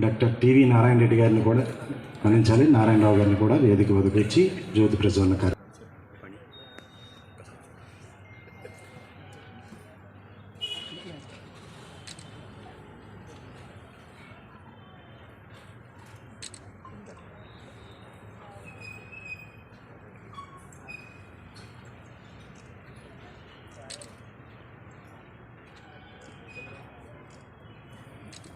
Doctor TV Narayana Reddy గారిని కూడా మన్నించాలి నారాయణరావు గారిని కూడా వేదిక వదిలించి జ్యోతి ప్రజ్వలన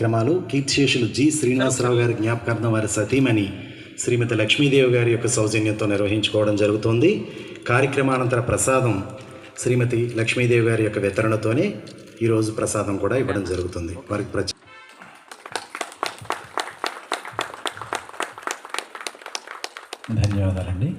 క్రమాలు కీర్తిశేషులు జి శ్రీనివాసరావు గారి జ్ఞాపకార్థం వారి సతీమణి శ్రీమతి లక్ష్మీదేవి గారి యొక్క సౌజన్యంతో నిర్వహించుకోవడం జరుగుతుంది. కార్యక్రమానంతర ప్రసాదం శ్రీమతి లక్ష్మీదేవి గారి యొక్క వితరణతోనే ఈరోజు ప్రసాదం కూడా ఇవ్వడం జరుగుతుంది. వారికి ప్రత్యేక ధన్యవాదాలండి.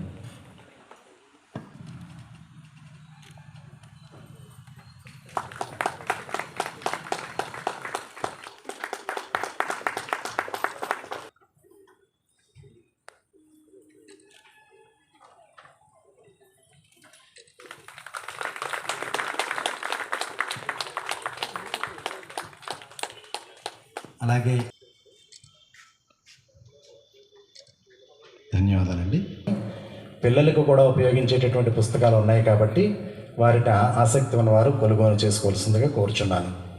అలాగే. ధన్యవాదాలండి. పిల్లలకు కూడా ఉపయోగించేటటువంటి పుస్తకాలు ఉన్నాయి కాబట్టి వారిని ఆసక్తి ఉన్నవారు కొనుగోలు చేసుకోవాల్సిందిగా కోరుచున్నాను.